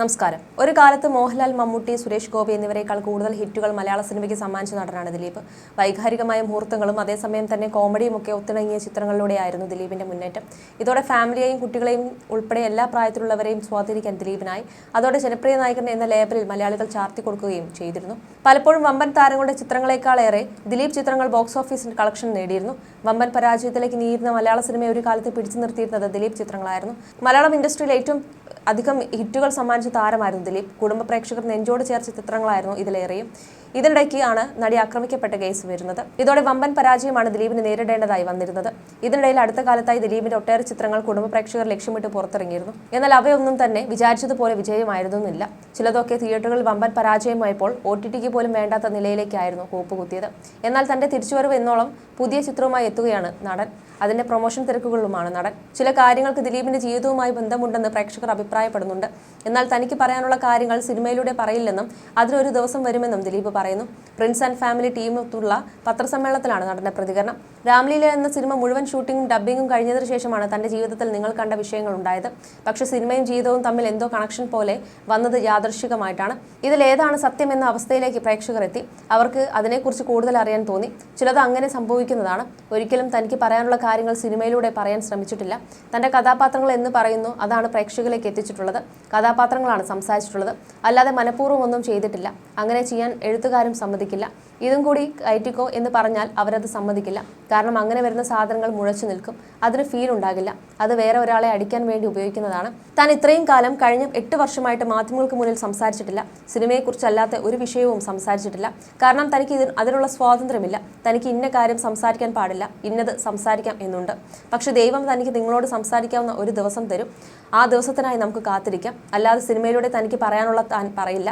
നമസ്കാരം. ഒരു കാലത്ത് മോഹൻലാൽ മമ്മൂട്ടി സുരേഷ് ഗോപി എന്നിവരെക്കാൾ കൂടുതൽ ഹിറ്റുകൾ മലയാള സിനിമയ്ക്ക് സമ്മാനിച്ച നടനാണ് ദിലീപ്. വൈകാരികമായ മുഹൂർത്തങ്ങളും അതേസമയം തന്നെ കോമഡിയും ഒക്കെ ഒത്തിണങ്ങിയ ചിത്രങ്ങളിലൂടെയായിരുന്നു ദിലീപിന്റെ മുന്നേറ്റം. ഇതോടെ ഫാമിലിയെയും കുട്ടികളെയും ഉൾപ്പെടെ എല്ലാ പ്രായത്തിലുള്ളവരെയും സ്വാധീനിക്കാൻ ദിലീപിനായി. അതോടെ ജനപ്രിയ നായകൻ എന്ന ലേബലിൽ മലയാളികൾ ചാർത്തി കൊടുക്കുകയും ചെയ്തിരുന്നു. പലപ്പോഴും വമ്പൻ താരങ്ങളുടെ ചിത്രങ്ങളെക്കാളേറെ ദിലീപ് ചിത്രങ്ങൾ ബോക്സ് ഓഫീസിൽ കളക്ഷൻ നേടിയിരുന്നു. വമ്പൻ പരാജയത്തിലേക്ക് നീരുന്ന മലയാള സിനിമയെ ഒരു കാലത്ത് പിടിച്ചു നിർത്തിയിരുന്നത് ദിലീപ് ചിത്രങ്ങളായിരുന്നു. മലയാളം ഇൻഡസ്ട്രിയിൽ ഏറ്റവും അധികം ഹിറ്റുകൾ സമ്മാനിച്ച താരമായിരുന്നു ദിലീപ്. കുടുംബ പ്രേക്ഷകർ നെഞ്ചോട് ചേർച്ച ചിത്രങ്ങളായിരുന്നു ഇതിലേറെയും. ഇതിനിടയ്ക്ക് ആണ് നടി ആക്രമിക്കപ്പെട്ട കേസ് വരുന്നത്. ഇതോടെ വമ്പൻ പരാജയമാണ് ദിലീപിന് നേരിടേണ്ടതായി വന്നിരുന്നത്. ഇതിനിടയിൽ അടുത്ത കാലത്തായി ദിലീപിന്റെ ഒട്ടേറെ ചിത്രങ്ങൾ കുടുംബ പ്രേക്ഷകർ ലക്ഷ്യമിട്ട് പുറത്തിറങ്ങിയിരുന്നു. എന്നാൽ അവയൊന്നും തന്നെ വിചാരിച്ചതുപോലെ വിജയമായിരുന്നില്ല. ചിലതൊക്കെ തിയേറ്ററുകളിൽ വമ്പൻ പരാജയമായപ്പോൾ ഒ ടി ടിക്ക് പോലും വേണ്ടാത്ത നിലയിലേക്കായിരുന്നു കൂപ്പുകുത്തിയത് എന്നാൽ തന്റെ തിരിച്ചുവരവ് എന്നോളം പുതിയ ചിത്രവുമായി എത്തുകയാണ് നടൻ. അതിന്റെ പ്രൊമോഷൻ തിരക്കുകളിലുമാണ് നടൻ. ചില കാര്യങ്ങൾക്ക് ദിലീപിന്റെ ജീവിതവുമായി ബന്ധമുണ്ടെന്ന് പ്രേക്ഷകർ അഭിപ്രായപ്പെടുന്നുണ്ട്. എന്നാൽ തനിക്ക് പറയാനുള്ള കാര്യങ്ങൾ സിനിമയിലൂടെ പറയില്ലെന്നും അതിനൊരു ദിവസം വരുമെന്നും ദിലീപ് പറയുന്നു. പ്രിൻസ് ആൻഡ് ഫാമിലി ടീമൊത്തുള്ള പത്രസമ്മേളനത്തിലാണ് നടന്റെ പ്രതികരണം. രാംലീല എന്ന സിനിമ മുഴുവൻ ഷൂട്ടിംഗും ഡബ്ബിങ്ങും കഴിഞ്ഞതിന് ശേഷമാണ് തന്റെ ജീവിതത്തിൽ നിങ്ങൾ കണ്ട വിഷയങ്ങൾ ഉണ്ടായത്. പക്ഷെ സിനിമയും ജീവിതവും തമ്മിൽ എന്തോ കണക്ഷൻ പോലെ വന്നത് യാദർശികമായിട്ടാണ്. ഇതിൽ ഏതാണ് സത്യം എന്ന അവസ്ഥയിലേക്ക് പ്രേക്ഷകർ എത്തി. അവർക്ക് അതിനെക്കുറിച്ച് കൂടുതൽ അറിയാൻ തോന്നി. ചിലത് അങ്ങനെ സംഭവിക്കുന്നതാണ്. ഒരിക്കലും തനിക്ക് പറയാനുള്ള കാര്യങ്ങൾ സിനിമയിലൂടെ പറയാൻ ശ്രമിച്ചിട്ടില്ല. തന്റെ കഥാപാത്രങ്ങൾ എന്ന് പറയുന്നു അതാണ് പ്രേക്ഷകരിലേക്ക് എത്തിച്ചിട്ടുള്ളത്. കഥാപാത്രങ്ങളാണ് സംസാരിച്ചിട്ടുള്ളത്. അല്ലാതെ മനഃപൂർവം ഒന്നും ചെയ്തിട്ടില്ല. അങ്ങനെ ചെയ്യാൻ എഴുത്തുകാരും സമ്മതിക്കില്ല. ഇതും കൂടി കയറ്റിക്കോ എന്ന് പറഞ്ഞാൽ അവരത് സമ്മതിക്കില്ല. കാരണം അങ്ങനെ വരുന്ന സാധനങ്ങൾ മുഴച്ചു നിൽക്കും. അതിന് ഫീൽ ഉണ്ടാകില്ല. അത് വേറെ ഒരാളെ അടിക്കാൻ വേണ്ടി ഉപയോഗിക്കുന്നതാണ്. താൻ ഇത്രയും കാലം കഴിഞ്ഞ എട്ട് വർഷമായിട്ട് മാധ്യമങ്ങൾക്ക് മുന്നിൽ സംസാരിച്ചിട്ടില്ല. സിനിമയെക്കുറിച്ചല്ലാത്ത ഒരു വിഷയവും സംസാരിച്ചിട്ടില്ല. കാരണം തനിക്ക് ഇതിന് അതിനുള്ള സ്വാതന്ത്ര്യമില്ല. തനിക്ക് ഇന്ന കാര്യം സംസാരിക്കാൻ പാടില്ല. ഇന്നത് സംസാരിക്കാം എന്നുണ്ട്. പക്ഷെ ദൈവം തനിക്ക് നിങ്ങളോട് സംസാരിക്കാവുന്ന ഒരു ദിവസം തരും. ആ ദിവസത്തിനായി നമുക്ക് കാത്തിരിക്കാം. അല്ലാതെ സിനിമയിലൂടെ തനിക്ക് പറയാനുള്ള താൻ പറയില്ല.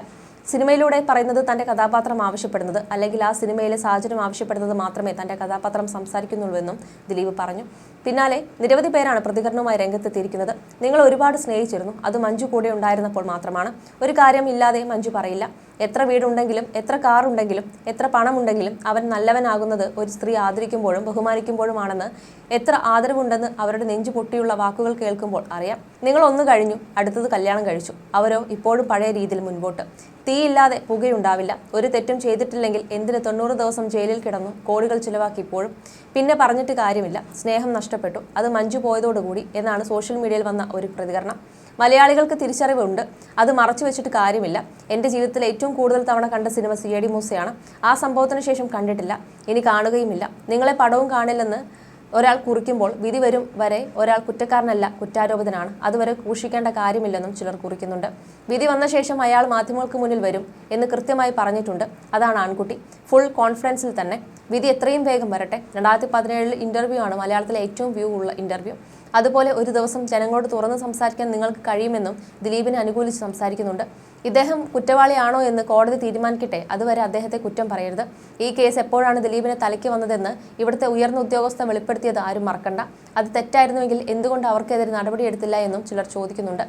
സിനിമയിലൂടെ പറയുന്നത് തന്റെ കഥാപാത്രം ആവശ്യപ്പെടുന്നത് അല്ലെങ്കിൽ ആ സിനിമയിലെ സാഹചര്യം ആവശ്യപ്പെടുന്നത് മാത്രമേ തന്റെ കഥാപാത്രം സംസാരിക്കുന്നുള്ളൂ സംസാരിക്കുന്നുള്ളൂവെന്നും ദിലീപ് പറഞ്ഞു. പിന്നാലെ നിരവധി പേരാണ് പ്രതികരണവുമായി രംഗത്തെത്തിയിരിക്കുന്നത്. നിങ്ങൾ ഒരുപാട് സ്നേഹിച്ചിരുന്നു. അത് മഞ്ജു കൂടെ ഉണ്ടായിരുന്നപ്പോൾ മാത്രമാണ്. ഒരു കാര്യം ഇല്ലാതെ മഞ്ജു പറയില്ല. എത്ര വീടുണ്ടെങ്കിലും എത്ര കാറുണ്ടെങ്കിലും എത്ര പണമുണ്ടെങ്കിലും അവൻ നല്ലവനാകുന്നത് ഒരു സ്ത്രീ ആദരിക്കുമ്പോഴും ബഹുമാനിക്കുമ്പോഴുമാണെന്ന് എത്ര ആദരവുണ്ടെന്ന് അവരുടെ നെഞ്ചു പൊട്ടിയുള്ള വാക്കുകൾ കേൾക്കുമ്പോൾ അറിയാം. നിങ്ങൾ ഒന്ന് കഴിഞ്ഞു അടുത്തത് കല്യാണം കഴിച്ചു. അവരോ ഇപ്പോഴും പഴയ രീതിയിൽ മുൻപോട്ട്. തീയില്ലാതെ പുകയുണ്ടാവില്ല. ഒരു തെറ്റും ചെയ്തിട്ടില്ലെങ്കിൽ എന്തിന് തൊണ്ണൂറ് ദിവസം ജയിലിൽ കിടന്നു കോടികൾ ചിലവാക്കി ഇപ്പോഴും? പിന്നെ പറഞ്ഞിട്ട് കാര്യമില്ല. സ്നേഹം നഷ്ടപ്പെട്ടു. അത് മഞ്ജു പോയതോടുകൂടി എന്നാണ് സോഷ്യൽ മീഡിയയിൽ വന്ന ഒരു പ്രതികരണം. മലയാളികൾക്ക് തിരിച്ചറിവുണ്ട്. അത് മറച്ചു വെച്ചിട്ട് കാര്യമില്ല. എന്റെ ജീവിതത്തിൽ ഏറ്റവും കൂടുതൽ തവണ കണ്ട സിനിമ സി എ ഡി മൂസയാണ്. ആ സംഭവത്തിന് ശേഷം കണ്ടിട്ടില്ല. ഇനി കാണുകയുമില്ല. നിങ്ങളെ പടവും കാണില്ലെന്ന് ഒരാൾ കുറിക്കുമ്പോൾ വിധി വരും വരെ ഒരാൾ കുറ്റക്കാരനല്ല കുറ്റാരോപിതനാണ്. അതുവരെ കൂഷിക്കേണ്ട കാര്യമില്ലെന്നും ചിലർ കുറിക്കുന്നുണ്ട്. വിധി വന്ന ശേഷം അയാൾ മാധ്യമങ്ങൾക്ക് മുന്നിൽ വരും എന്ന് കൃത്യമായി പറഞ്ഞിട്ടുണ്ട്. അതാണ് ആൺകുട്ടി. ഫുൾ കോൺഫിഡൻസിൽ തന്നെ. വിധി എത്രയും വേഗം വരട്ടെ. രണ്ടായിരത്തി പതിനേഴിൽ ഇന്റർവ്യൂ ആണ് മലയാളത്തിലെ ഏറ്റവും വ്യൂ ഉള്ള ഇന്റർവ്യൂ. അതുപോലെ ഒരു ദിവസം ജനങ്ങളോട് തുറന്ന് സംസാരിക്കാൻ നിങ്ങൾക്ക് കഴിയുമെന്നും ദിലീപിനെ അനുകൂലിച്ച് സംസാരിക്കുന്നുണ്ട്. ഇദ്ദേഹം കുറ്റവാളിയാണോ എന്ന് കോടതി തീരുമാനിക്കട്ടെ അതുവരെ അദ്ദേഹത്തെ കുറ്റം പറയരുത്. ഈ കേസ് എപ്പോഴാണ് ദിലീപിനെ തലയ്ക്ക് വന്നതെന്ന് ഇവിടുത്തെ ഉയർന്ന ഉദ്യോഗസ്ഥ വെളിപ്പെടുത്തിയത് ആരും മറക്കണ്ട. അത് തെറ്റായിരുന്നുവെങ്കിൽ എന്തുകൊണ്ട് അവർക്കെതിരെ നടപടിയെടുത്തില്ല എന്നും ചിലർ ചോദിക്കുന്നുണ്ട്.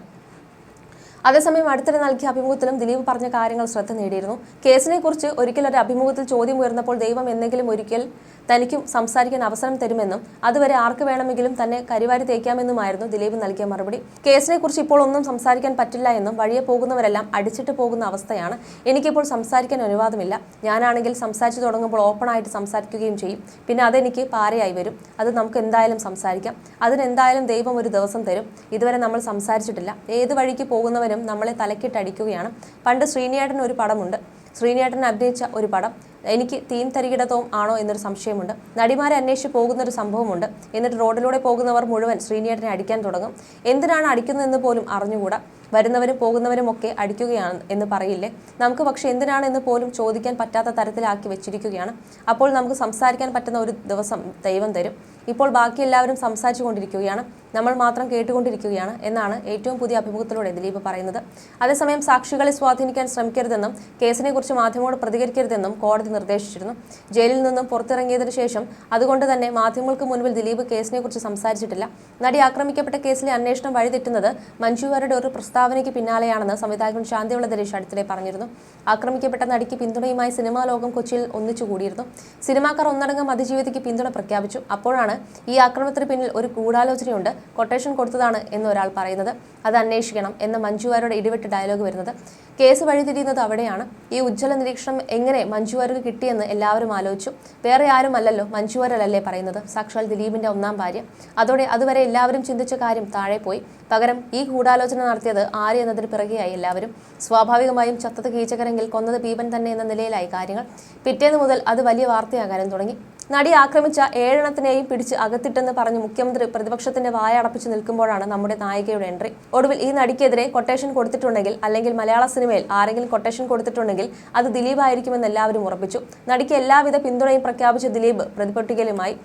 അതേസമയം അടുത്തിടെ നൽകിയ അഭിമുഖത്തിലും ദിലീപ് പറഞ്ഞ കാര്യങ്ങൾ ശ്രദ്ധ നേടിയിരുന്നു. കേസിനെക്കുറിച്ച് ഒരിക്കൽ ഒരു അഭിമുഖത്തിൽ ചോദ്യം ഉയർന്നപ്പോൾ ദൈവം എന്തെങ്കിലും ഒരിക്കൽ തനിക്കും സംസാരിക്കാൻ അവസരം തരുമെന്നും അതുവരെ ആർക്ക് വേണമെങ്കിലും തന്നെ കരിവാരി തേക്കാമെന്നുമായിരുന്നു ദിലീപ് നൽകിയ മറുപടി. കേസിനെ കുറിച്ച് ഇപ്പോൾ ഒന്നും സംസാരിക്കാൻ പറ്റില്ല എന്നും വഴിയെ പോകുന്നവരെല്ലാം അടിച്ചിട്ട് പോകുന്ന അവസ്ഥയാണ്. എനിക്കിപ്പോൾ സംസാരിക്കാൻ അനുവാദമില്ല. ഞാനാണെങ്കിൽ സംസാരിച്ചു തുടങ്ങുമ്പോൾ ഓപ്പൺ ആയിട്ട് സംസാരിക്കുകയും ചെയ്യും. പിന്നെ അതെനിക്ക് പാരയായി വരും. അത് നമുക്ക് എന്തായാലും സംസാരിക്കാം. അതിനെന്തായാലും ദൈവം ഒരു ദിവസം തരും. ഇതുവരെ നമ്മൾ സംസാരിച്ചിട്ടില്ല. ഏത് വഴിക്ക് പോകുന്നവരും നമ്മളെ തലക്കിട്ടടിക്കുകയാണ്. പണ്ട് ശ്രീനിയേട്ടൻ ഒരു പടമുണ്ട്. ശ്രീനിയേട്ടൻ അഭിനയിച്ച ഒരു പടം. എനിക്ക് തീം തരികിടത്തവും ആണോ എന്നൊരു സംശയമുണ്ട്. നടിമാരെ അന്വേഷിച്ച് പോകുന്നൊരു സംഭവമുണ്ട്. എന്നിട്ട് റോഡിലൂടെ പോകുന്നവർ മുഴുവൻ ശ്രീനിയേട്ടനെ അടിക്കാൻ തുടങ്ങും. എന്തിനാണ് അടിക്കുന്നതെന്ന് പോലും അറിഞ്ഞുകൂടാ. വരുന്നവരും പോകുന്നവരും ഒക്കെ അടിക്കുകയാണ് എന്ന് പറയില്ലേ? നമുക്ക് പക്ഷെ എന്തിനാണ് എന്ന് പോലും ചോദിക്കാൻ പറ്റാത്ത തരത്തിലാക്കി വെച്ചിരിക്കുകയാണ്. അപ്പോൾ നമുക്ക് സംസാരിക്കാൻ പറ്റുന്ന ഒരു ദിവസം ദൈവം തരും. ഇപ്പോൾ ബാക്കി എല്ലാവരും സംസാരിച്ചു കൊണ്ടിരിക്കുകയാണ്. നമ്മൾ മാത്രം കേട്ടുകൊണ്ടിരിക്കുകയാണ് എന്നാണ് ഏറ്റവും പുതിയ അഭിമുഖത്തിലൂടെ ദിലീപ് പറയുന്നത്. അതേസമയം സാക്ഷികളെ സ്വാധീനിക്കാൻ ശ്രമിക്കരുതെന്നും കേസിനെക്കുറിച്ച് മാധ്യമങ്ങളോട് പ്രതികരിക്കരുതെന്നും കോടതി നിർദ്ദേശിച്ചിരുന്നു. ജയിലിൽ നിന്നും പുറത്തിറങ്ങിയതിനു ശേഷം അതുകൊണ്ട് തന്നെ മാധ്യമങ്ങൾക്ക് മുൻപിൽ ദിലീപ് കേസിനെക്കുറിച്ച് സംസാരിച്ചിട്ടില്ല. നടി ആക്രമിക്കപ്പെട്ട കേസിലെ അന്വേഷണം വഴിതെറ്റുന്നത് മഞ്ജുവാരുടെ ഒരു പ്രസ്താവനയ്ക്ക് പിന്നാലെയാണെന്ന് സംവിധായകൻ ശാന്തിയുള്ള ദരീഷ് അടുത്തിടെ പറഞ്ഞിരുന്നു. ആക്രമിക്കപ്പെട്ട നടിക്ക് പിന്തുണയുമായി സിനിമാ ലോകം കൊച്ചിയിൽ ഒന്നിച്ചുകൂടിയിരുന്നു സിനിമാക്കാർ ഒന്നടങ്കം അതിജീവിതയ്ക്ക് പിന്തുണ പ്രഖ്യാപിച്ചു. അപ്പോഴാണ് ഈ ആക്രമണത്തിന് പിന്നിൽ ഒരു ഗൂഢാലോചനയുണ്ട്. കൊട്ടേഷൻ കൊടുത്തതാണ് എന്ന് ഒരാൾ പറയുന്നത്. അത് അന്വേഷിക്കണം എന്ന് മഞ്ജുവാരുടെ ഇടിവെട്ട് ഡയലോഗ് വരുന്നത്. കേസ് വഴിതിരിയുന്നത് അവിടെയാണ്. ഈ ഉജ്ജ്വല നിരീക്ഷണം എങ്ങനെ മഞ്ജുവാർക്ക് കിട്ടിയെന്ന് എല്ലാവരും ആലോചിച്ചു. വേറെ ആരും അല്ലല്ലോ മഞ്ജുവാരല്ലേ പറയുന്നത്? സാക്ഷാൽ ദിലീപിന്റെ ഒന്നാം ഭാര്യ. അതോടെ അതുവരെ എല്ലാവരും ചിന്തിച്ച കാര്യം താഴെ പോയി. പകരം ഈ ഗൂഢാലോചന നടത്തിയത് ആര് എന്നതിന് പിറകെയായി എല്ലാവരും. സ്വാഭാവികമായും ചത്തത് കീചകരെങ്കിൽ കൊന്നത് പീപൻ തന്നെ എന്ന നിലയിലായി കാര്യങ്ങൾ. പിറ്റേന്ന് മുതൽ അത് വലിയ വാർത്തയാകാനും തുടങ്ങി. നടി ആക്രമിച്ച ഏഴെണ്ണത്തിനെയും പിടിച്ച് അകത്തിട്ടെന്ന് പറഞ്ഞ് മുഖ്യമന്ത്രി പ്രതിപക്ഷത്തിന്റെ വായ അടപ്പിച്ച് നിൽക്കുമ്പോഴാണ് നമ്മുടെ നായികയുടെ എൻട്രി. ഒടുവിൽ ഈ നടിക്കെതിരെ കൊട്ടേഷൻ കൊടുത്തിട്ടുണ്ടെങ്കിൽ അല്ലെങ്കിൽ മലയാള സിനിമയിൽ ആരെങ്കിലും കൊട്ടേഷൻ കൊടുത്തിട്ടുണ്ടെങ്കിൽ അത് ദിലീപ് ആയിരിക്കുമെന്ന് എല്ലാവരും ഉറപ്പിച്ചു. നടിക്ക് എല്ലാവിധ പിന്തുണയും പ്രഖ്യാപിച്ച ദിലീപ് പ്രതിപട്ടികയിലുമായി.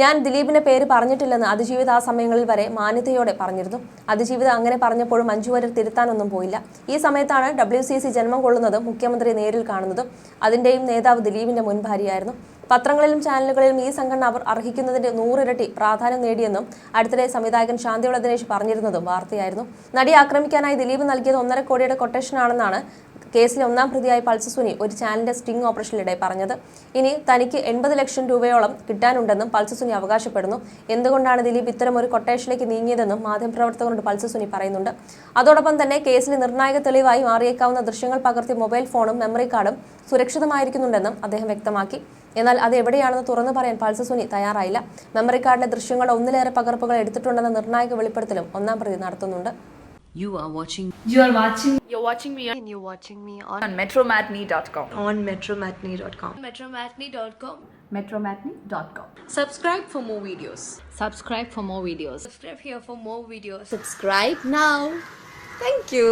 ഞാൻ ദിലീപിന്റെ പേര് പറഞ്ഞിട്ടില്ലെന്ന് അതിജീവിത ആ സമയങ്ങളിൽ വരെ മാന്യതയോടെ പറഞ്ഞിരുന്നു. അതിജീവിത അങ്ങനെ പറഞ്ഞപ്പോഴും മഞ്ജു വാര്യർ തിരുത്താനൊന്നും പോയില്ല. ഈ സമയത്താണ് ഡബ്ല്യു സി സി ജന്മം കൊള്ളുന്നതും മുഖ്യമന്ത്രി നേരിൽ കാണുന്നതും അതിന്റെയും നേതാവ് ദിലീപിന്റെ മുൻ ഭാര്യയായിരുന്നു പത്രങ്ങളിലും ചാനലുകളിലും ഈ സംഘടന അവർ അർഹിക്കുന്നതിന്റെ നൂറിരട്ടി പ്രാധാന്യം നേടിയെന്നും അടുത്തിടെ സംവിധായകൻ ശാന്തിയുള്ള ദിനേശ് പറഞ്ഞിരുന്നതും വാർത്തയായിരുന്നു. നടി ആക്രമിക്കാനായി ദിലീപ് നൽകിയത് ഒന്നര കോടിയുടെ കൊട്ടേഷനാണെന്നാണ് കേസിലെ ഒന്നാം പ്രതിയായ പൾസസുനി ഒരു ചാനലിന്റെ സ്റ്റിംഗ് ഓപ്പറേഷനിടെ പറഞ്ഞത്. ഇനി തനിക്ക് എൺപത് ലക്ഷം രൂപയോളം കിട്ടാനുണ്ടെന്നും പൾസസുനി അവകാശപ്പെടുന്നു. എന്തുകൊണ്ടാണ് ദിലീപ് ഇത്തരം ഒരു കൊട്ടേഷനിലേക്ക് നീങ്ങിയതെന്നും മാധ്യമപ്രവർത്തകരോട് പൾസസുനി പറയുന്നുണ്ട്. അതോടൊപ്പം തന്നെ കേസിലെ നിർണായക തെളിവായി മാറിയേക്കാവുന്ന ദൃശ്യങ്ങൾ പകർത്തിയ മൊബൈൽ ഫോണും മെമ്മറി കാർഡും സുരക്ഷിതമായിരിക്കുന്നുണ്ടെന്നും അദ്ദേഹം വ്യക്തമാക്കി. എന്നാൽ അത് എവിടെയാണെന്ന് തുറന്നു പറയാൻ പൾസ് സുനി തയ്യാറായില്ല മെമ്മറി കാർഡിലെ ദൃശ്യങ്ങളുടെ ഒന്നിലേറെ പകർപ്പുകൾ എടുത്തിട്ടുണ്ടെന്ന നിർണായക വെളിപ്പെടുത്തലും ഒന്നാം പ്രതി നടത്തുന്നുണ്ട് You are watching You are watching You're watching me and you're watching me on, on metromatney.com. on metromatney.com. metromatney.com. Metromatney.com. Subscribe for more videos. subscribe for more videos. Subscribe here for more videos. Subscribe now. Thank you.